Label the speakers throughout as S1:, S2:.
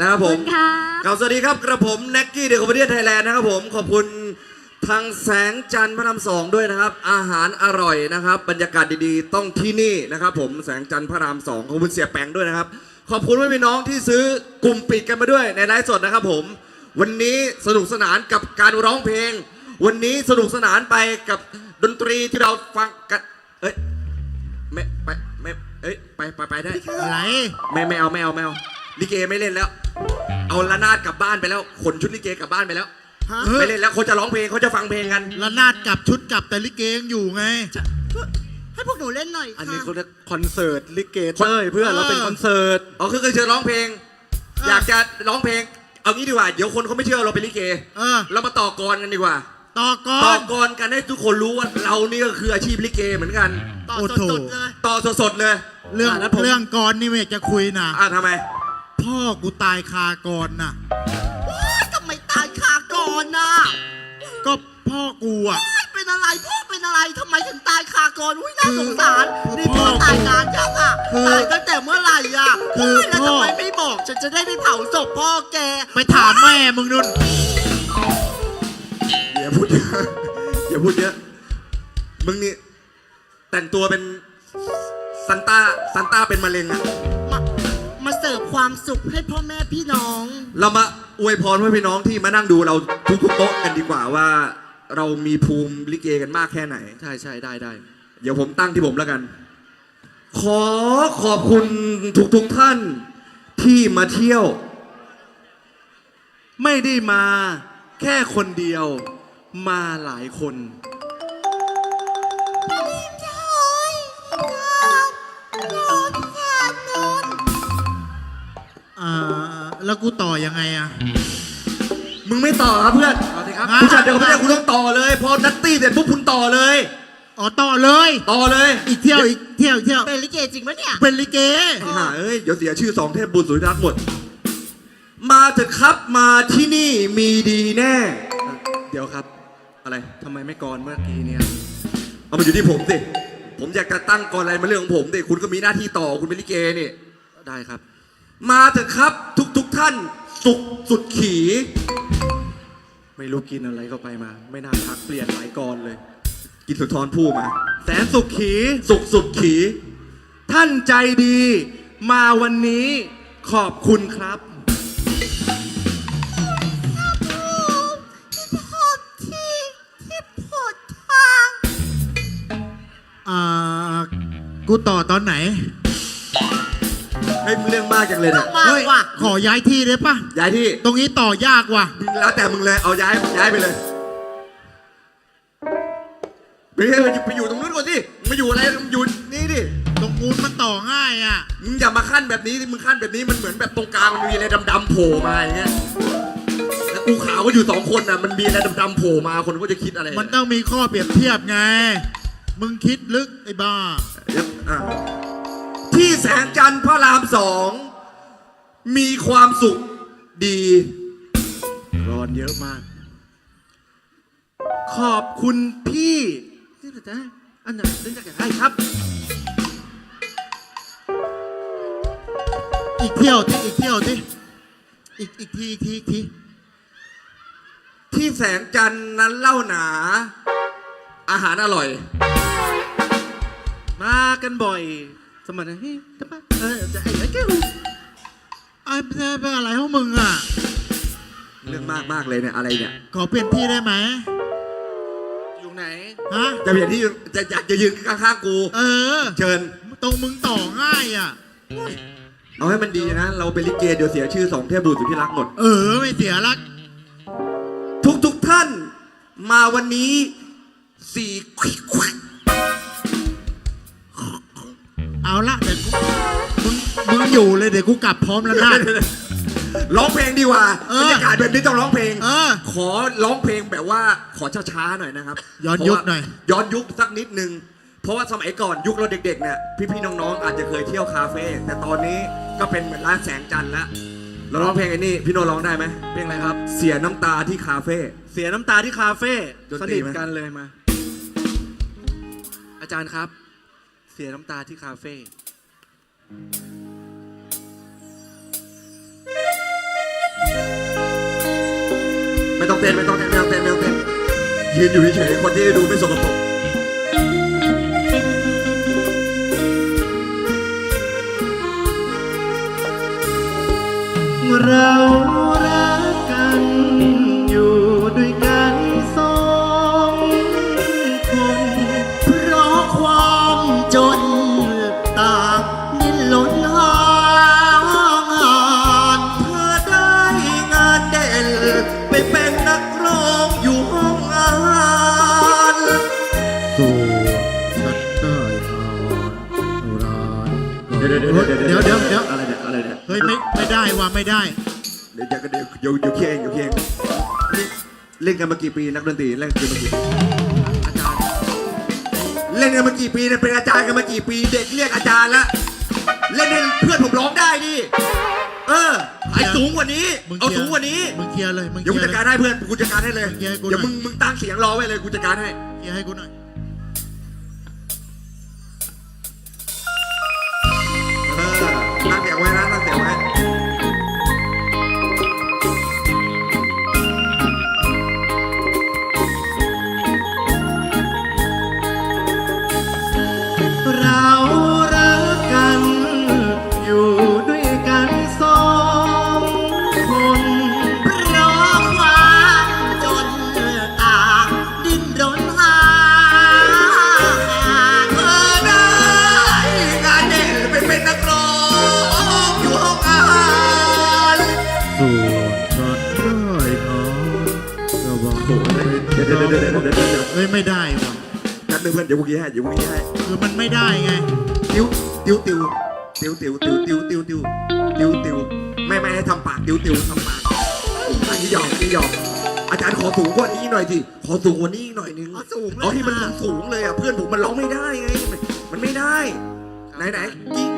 S1: นะครับผม
S2: ขอบคุณค่ะ
S1: กล่าวสวัสดีครับกระผมแน็กกี้เดอะคอมเมดี้ไทยแลนด์นะครับผมขอบคุณทางแสงจันทร์พระรามสองด้วยนะครับ อาหารอร่อยนะครับ บรรยากาศดีๆ ต้องที่นี่นะครับผมแสงจันทร์พระรามสองขอบคุณเสียแปงด้วยนะครับ ขอบคุณพี่น้องที่ซื้อกลุ่มปิดกันมาด้วยในไลฟ์สดนะครับผม วันนี้สนุกสนานกับการร้องเพลง วันนี้สนุกสนานไปกับดนตรีที่เราฟังกันเอ้ยไม่ไปไม่เอ้ยไปไปไปได้
S3: อะไร
S1: ไม่ไม่เอาไม่เอาไม่เอาลิเกไม่เล่นแล้ว เอาละนาดกลับบ้านไปแล้วขนชุดลิเกกลับบ้านไปแล้ว
S3: ฮะ
S1: ไม่เล่นแล้วเขาจะร้องเพลงเขาจะฟังเพลงกัน
S3: ละนาดกลับชุดกลับแต่ลิเกยังอยู่ไง
S4: ให้พวกหนูเล่นหน่อย
S5: อัน
S4: ค่ะ
S5: นี้เขาเรียกคอนเสิร์ตลิเกเต้ยเพื่อนเราเป็นคอนเสิร์ต
S1: อ๋อคือเคยเชิญร้องเพลงอยากจะร้องเพลง เอางี้ดีกว่าเดี๋ยวคนเขาไม่เชื่อเราเป็นลิเก
S3: เออ
S1: เรามาต่อกรกันดีกว่า
S3: ต่อก่อ
S1: ต่อน กรกันให้ทุกคนรู้ว่าเรานี่ก็คืออาชีพลิเกเหมือนกัน
S4: ต่อ
S3: โอ้
S4: ส
S3: โถ
S4: ดๆเลย
S1: ต่อสดๆเลย
S3: เรื่อง
S5: อะแล้วผม
S3: เรื่องก่อนนี่ไม่อยากจะคุยนะ
S1: อะทำไม
S3: พ่อกูตายคาก่อนน่ะ
S4: ทำไมตายคาก่อนน่ะ
S3: ก็พ่อกูอะ
S4: ไม่เป็นอะไรพ่อเป็นอะไรทำไมถึงตายคาก่อนอุ้ยน่า
S3: คือ
S4: สงสาร
S3: คือ
S4: นี่พ่อ
S3: พ่อ
S4: ตายนานยังอะ
S3: คือ
S4: ตายตั้งแต่เมื่อไหร่อะ
S3: คือ
S4: โยแล้ว
S3: พ่อ
S4: ทำไมไม่บอกฉันจะได้ไปเผาศพพ่อแก
S3: ไปถามแม่มึงนุ่น
S1: อย่าพูดเยอะอย่าพูดเยอะ มึงนี่แต่งตัวเป็นซันต้าซันต้าเป็นมะเร็งอะ
S4: มามาเสิร์ฟความสุขให้พ่อแม่พี่น้อง
S1: เรามาอวยพรให้พี่น้องที่มานั่งดูเราทุกๆโต๊ะกันดีกว่าว่า เรามีภูมิลิเกกันมากแค่ไหน
S5: ใช่ใช่ได้ได้
S1: เดี๋ยวผมตั้งที่ผมแล้วกัน ขอขอบคุณทุกๆท่านที่มาเที่ยว
S5: ไม่ได้มาแค่คนเดียว มาหลายคน
S3: อ่าแล้วกูต่อยังไงอะ
S1: มึงไม่ต่อครับเพื่อน
S5: เอาสิครับ
S3: งั้น
S1: คุณจัดเดี๋ยวไม่ได้คุณต้องต่อเลย พอนัตตี้เสร็จปุ๊บคุณต่อเลย
S3: อ๋อต่อเลย
S1: ต่อเลย
S3: อีกเที่ยวอีกเที่ยวอีกเที่ยว
S4: เป็นลิเกจริงปะเนี่ย
S3: เป็นลิเก
S1: ไอ้ห่าเอ้ย เดี๋ยวเสียชื่อสองเทพบุญสุริรักษ์หมด มาเถอะครับมาที่นี่มีดีแน่
S5: เดี๋ยวครับ
S1: อะไร
S5: ทำไมไม่กรเมื่อกี้เนี่ย
S1: เอามาอยู่ที่ผมสิ ผมอยากจะตั้งกรอะไรมาเรื่องของผมสิ คุณก็มีหน้าที่ต่อ คุณเป็นลิเกนี่
S5: ได้ครับ
S1: มาเถอะครับทุกทุกๆท่าน สุขสุดขี
S5: ไม่รู้กินอะไรเข้าไปมา ไม่น่าทักเปลี่ยนหลายกรเลย
S1: กินสุนทรผู้มา
S5: แสนสุขขี
S1: สุขสุดขี
S5: ท่านใจดี มาวันนี้ขอบคุณครับ
S4: ที่ที่ผดทาง
S3: อ่า กูต่อตอนไหน
S1: เรื่องมากจังเลยเนี่ย
S4: มาก
S3: เฮ้ย
S4: ว่ะ
S3: ขอย้ายที่ได้ปะ
S1: ย้ายที่
S3: ตรงนี้ต่อยากว่ะ
S1: แล้วแต่มึงเลย เอาย้าย ย้ายไปเลยไม่ใช่ไปอยู่ตรงนู้นก่อนสิมาอยู่อะไรมึงอยู่นี่ดิ
S3: ตรงกูนมันต่อง่ายอะ
S1: มึงอย่ามาขั้นแบบนี้สิมึงขั้นแบบนี้มันเหมือนแบบตรงกลางมันมีอะไรดำๆโผล่มาอย่างเงี้ย แล้วกูขาวก็อยู่สองคนน่ะ มันมีอะไรดำๆโผล่มาคนก็จะคิดอะไร
S3: มันต้องมีข้อเปรียบเทียบไง มึงคิดลึกไอ้บ้า
S1: เดี๋ยวอะที่แสงจันทร์พระรามสอง มีความสุขดี
S5: ร้อนเยอะมาก ขอบคุณพี่ที่จะอันไหนเรื่องจากใครครับ
S3: อีกเที่ยวที่อีกเที่ยวที่อีกอีกทีอีกทีอีกที
S1: ที่แสงจันทร์นั้นเล่าหนา อาหารอร่อย
S5: มากันบ่อย สมัยนั้นเฮ้ยจะไปเออจะให้ไอ้แก้ว
S3: ไอ้เป็นอะไรของมึงอะ
S1: เรื่องมากมากๆเลยเนี่ยอะไรเนี่ย
S3: ขอเปลี่ยนที่ได้ไหม
S5: อยู่ไหน
S3: ฮะ
S1: จะเปลี่ยนที่จะอยากจะยืนข้างๆกู
S3: เออ
S1: เชิญ
S3: ตรงมึงต่อง่ายอะ
S1: เอาให้มันดีนะ เราเป็นลิเกเดี๋ยวเสียชื่อสองเทพบุตรสุดที่รักหมด
S3: เออ ไม่เสียรัก
S1: ทุกทุกๆท่าน มาวันนี้สี่ควิกควิก
S3: เอาละเดี๋ยว กูมึงมึงอยู่เลยเดี๋ยวกูกลับพร้อมแล้วนะ
S1: ร้องเพลงดีกว่า
S3: เอบ
S1: ร
S3: อ
S1: รยากาศแบบนี้ต้องร้องเพลง
S3: เออ
S1: ขอร้องเพลงแบบว่าขอช้าๆหน่อยนะครับ
S3: ย้อนยุคหน่อย
S1: เพราะว่าย้อนยุคสักนิดนึง เพราะว่าสมัยก่อนยุคเราเด็กๆเนี่ยพี่ๆน้องๆอาจจะเคยเที่ยวคาเฟ่แต่ตอนนี้ก็เป็นเหมือนร้านแสงจันทร์แล้วเราร้องเพลงไอ้นี่พี่โนร้องได้ไหม
S5: เพลงอะไรครับ
S1: เสียน้ำตาที่คาเฟ่
S5: เสียน้ำตาที่คาเฟ่
S1: ดน
S5: ส
S1: ตรี
S5: นิท
S1: ไหม
S5: กันเลยมา อาจารย์ครับ เสียน้ำตาที่คาเฟ่
S1: เต้นไม่ต้องเต้นไม่ต้องเต้นไม่ต้องเต้นยืนอยู่เฉยๆคนที่ดูไม่สกปรก
S5: เรารักกันอยู่ด้วยกันสองคน
S4: เดี๋
S1: ยวเดี๋ยว
S3: เดี๋ยวเดี๋ยวเดี๋ยว
S1: อะไรเนี่ยอะไรเนี่ย
S3: เฮ้ยไม่ไม่ได้ว่ะไม่ได้
S1: เดี๋ยวเดี๋ยวเดี๋ยวเดี๋ยวเดี๋ยวเคลียร์เองเดี๋ยวเคลียร์เองนี่เล่นกันมากี่ปีนักดนตรีเล่นกันมากี่ปีอาจารย์เล่นกันมากี่ปีเนี่ยเป็นอาจารย์กันมากี่ปี เด็กเรียกอาจารย์ละเล่นให้เพื่อนผมร้องได้ดิเออไอ้สูงกว่านี้
S3: มึง
S1: เอา
S3: เคลียร์
S1: สูงกว่านี้
S3: มึงเคลียร์เลยมึงเค
S1: เดี๋ยว
S3: ลี
S1: กู
S3: ยร์
S1: จัด
S3: เลย
S1: การให้เพื่อนกูจัดการให้เลย
S3: เคลียร์ให้กู
S1: เดี๋ยว
S3: หน่
S1: มึ
S3: อย
S1: งมึงตั้งเสียงรอไว้เลยกูจัดการให้
S3: เคลียร์ให้กูหน่อย
S5: ด
S4: หนึ่
S1: งเพื่อนเดี๋ยวพวกนี้ให้เดี๋ยวพวกนี้ให้
S3: คือมันไม่ได้ไง
S1: ติ้วติ้วติ้วติ้วติ้วติ้วติ้วติ้วติ้วติ้วติ้วไม่ไม่ให้ทำปากติ้วติ้วทำปากอันนี้หยอกนี่หยอกอาจารย์ขอสูงกว่านี้หน่อยสิขอสูงกว่านี้หน่อยนึง
S4: เอาสูงเลย
S1: เอาที่มัน
S4: ค่ะ
S1: สูงเลยอะเพื่อนผมมันร้องไม่ได้ไงมันไม่ได้ ไหนไหนกิ๊ก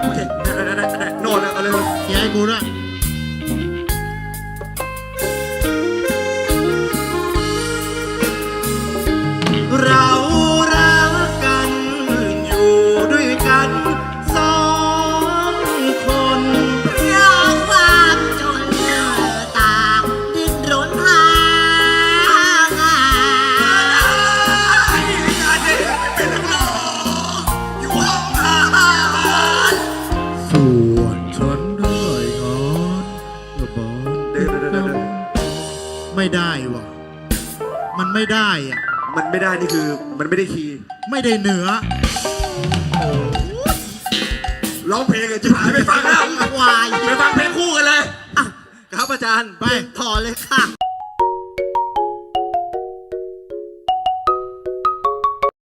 S1: โอเคได้ได้ได้ได้โน่นเลยเอาเลย
S3: เคลียร์ให้กูด้วย
S1: ไม่ได้นี่คือมันไม่ได้คีย์
S3: ไม่ได้เหนือ
S1: ร้องเพลงเลยจิ๋หายไปฟังแล้ว
S4: ควาย
S1: ไปฟังเพลงคู่กันเลย
S5: ครับอาจารย์
S3: ไป
S4: ถอเลยค่ะ